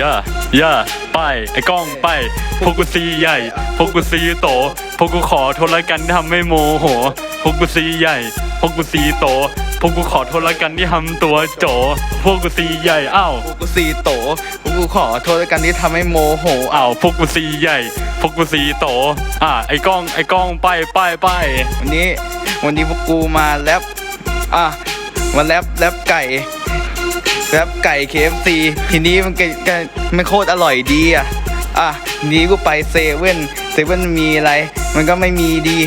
ย่าย่าไปไอ้กล้องไปพวกกูซีใหญ่พวกกูซีโตพวกกูขอโทษละกันที่ทำให้โมโหพวกกูซีใหญ่พวกกูซีโตพวกกูขอโทษละกันที่ทำตัวโจพวกกูซีใหญ่อ้าวพวกกูซีโตพวกกูขอโทษด้วยกันที่ทำให้โมโหอ้าวพวกกูซีใหญ่พวกกูซีโตอ่าไอ้กล้องไอ้กล้องไปไปไปวันนี้วันนี้พวกกูมาแรปอะมาแรปแรปไก่ แรปไก่ KFC ทีนี้มันก็ก็ไม่โคตรอร่อยดีอะอะทีนี้กูไปเซเว่นเซเว่นมีอะไร มันก็ไม่มีดี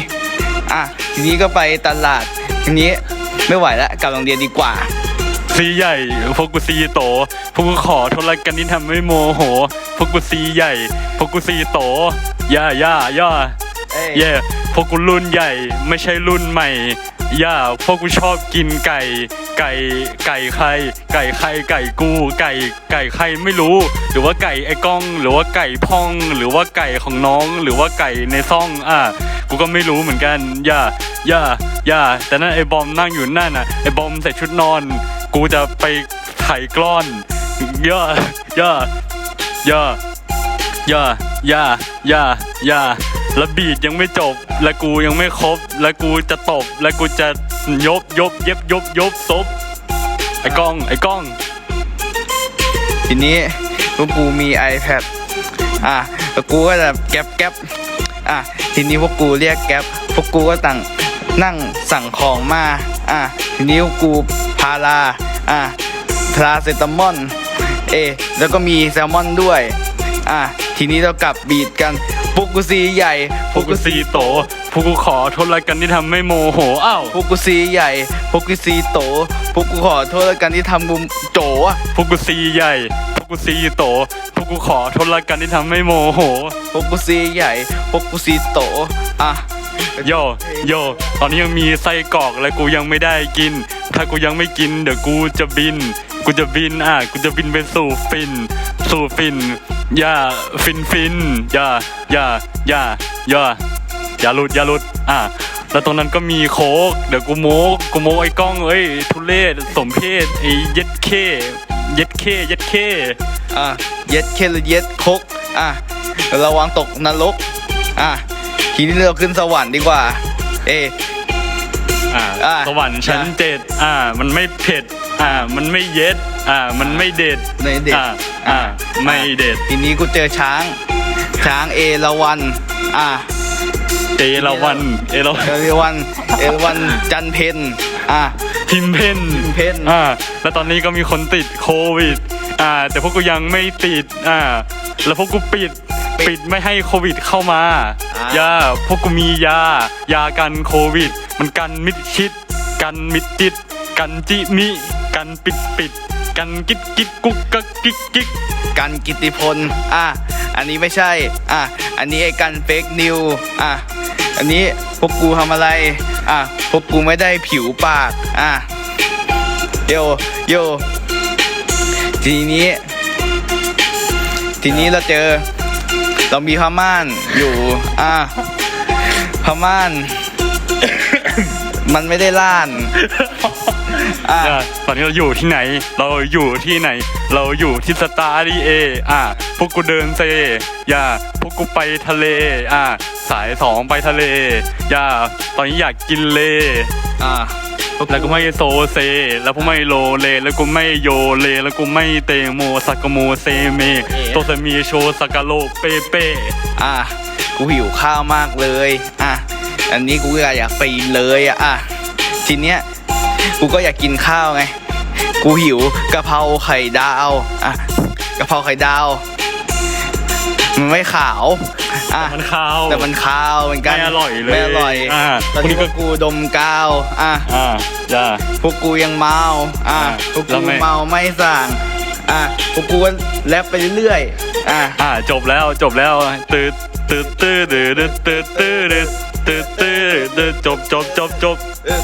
อะทีนี้ก็ไปตลาดทีนี้ไม่ไหวแล้วกลับโรงเรียนดีกว่า ซีใหญ่พวกกูซีโตพวกกูขอโทษละกันที่ทำให้โมโหพวกกูซีใหญ่พวกกูซีโตย่าย่าย่าเอ้ย เย่พวกกูรุ่นใหญ่ไม่ใช่รุ่นใหม่ อย่าพวกกูชอบกินไก่ ไก่ไก่ใครไก่ใครไก่กู ไก่ไก่ใครไม่รู้ หรือว่าไก่ไอ้ก้อง หรือว่าไก่พ่อง หรือว่าไก่ของน้อง หรือว่าไก่ในซ่องอะกูก็ไม่รู้เหมือนกัน อย่าอย่าอย่าแต่นั่นไอ้บอมนั่งอยู่นั่นน่ะไอ้บอมใส่ชุดนอน กูจะไปไถกล้อนย่าย่าย่าย่าย่าย่าย่าแล้วบีดยังไม่จบ และกูยังไม่ครบ และกูจะตบ และกูจะยบยบเย็บยบยบซบไอ้กล้องไอ้กล้อง ทีนี้พวกกูมี iPad อะแล้วกูก็จะแก๊ปแก๊ปอะทีนี้พวกกูเรียกแก๊ปพวกกูก็ตั้งนั่งสั่งของมาอะทีนี้พวกกูพาราอะพาราเซตามอลเอแล้วก็มีแซลมอนด้วยอะทีนี้เรากลับบีดกัน พวกกูซีใหญ่พวกกูซีโตพวกกูขอโทษละกันที่ทำให้โมโหอ้าวพวกกูซีใหญ่พวกกูซีโตพวกกูขอโทษแล้วกันที่ทำมุมโจอะพวกกูซีใหญ่พวกกูซีโตพวกกูขอโทษละกันที่ทำให้โมโหพวกกูซีใหญ่พวกกูซีโตอะโยโยตอนนี้ยังมีไส้กรอกและกูยังไม่ได้กิน ถ้ากูยังไม่กินเดี๋ยวกูจะบิน กูจะบินอะกูจะบินไปสู่ฟิน สู่ฟิน อย่าฟินฟินอย่าอย่าอย่าอย่าอย่าหลุดอย่าหลุดอะแล้วตรงนั้นก็มีโค้กเดี๋ยวกูโมกกูโมกไอ้กล้องเอ้ยทุเรศสมเพศไอ้เย็ดเคเย็ดเคเย็ดเคอะเย็ดเคหรือเย็ดคกอะระวังตกนรกอะทีนี้เราขึ้นสวรรค์ดีกว่า เอะอ่าอะสวรรค์ชั้นอะเจ็ดอ่า มันไม่เผ็ด อ่า มันไม่เย็ด อ่า มันไม่เด็ดไม่เด็ด อ่า อ่า ไม่เด็ด ทีนี้กูเจอช้าง ช้างเอราวัน อะเอราวัน เอราวัน เอราวัน เอราวัน จันเพนอะพิมเพนพิมเพนอ่า แล้วตอนนี้ก็มีคนติดโควิด อ่า แต่พวกกูยังไม่ติด อ่า แล้วพวกกูปิด ปิดไม่ให้โควิดเข้ามาอ่ายา พวกกูมียา ยากันโควิด มันกันมิดชิด กันมิดติด กันจิมิกันปิดปิด กันกิ๊กกิ๊กกุ๊กกักกิ๊กกิ๊กกันกิตติพล อะ อันนี้ไม่ใช่ อะ อันนี้ไอ้กันเฟกนิว อะ อันนี้พวกกูทำอะไร อะ พวกกูไม่ได้ผิวปาก อะ โย โย ทีนี้ ทีนี้เราเจอ เรามีพม่านอยู่ อะพม่าน มันไม่ได้ล่าน อะอะตอนนี้เราอยู่ที่ไหน เราอยู่ที่ไหน เราอยู่ที่สตาร์ดีเอ อะ พวกกูเดินเซ อย่า พวกกูไปทะเล อะ สายสองไปทะเล อย่า ตอนนี้อยากกินเล อะแล้วกูไม่โซเซ แล้วกูไม่โลเล แล้วกูไม่โยเล แล้วกูไม่เตโมสักโมเซเม โตเซมีโชสกาโลเปเป อะ กูหิวข้าวมากเลย อะ อันนี้กูก็อยากไปเลยอะอะทีเนี้ย กูก็อยากกินข้าวไง กูหิวกะเพราไข่ดาวอะกะเพราไข่ดาว มันไม่ขาวอะมันข้าวแต่มันคาวเหมือนกันไม่อร่อยเลยไม่อร่อยอะตอนนี้พพววกกนี้ก็กูดมกาวอะอ่าอย่าพวกกูยังเมาอะอะพวกแล้กูวไม่เมาไม่สั่งอะพวกกูก็แรปไปเรื่อยๆอะอ่าจบแล้วจบแล้วตืดตืดตืดตืดตืดตืดตืดตืดตืดจบจบจบจบเออ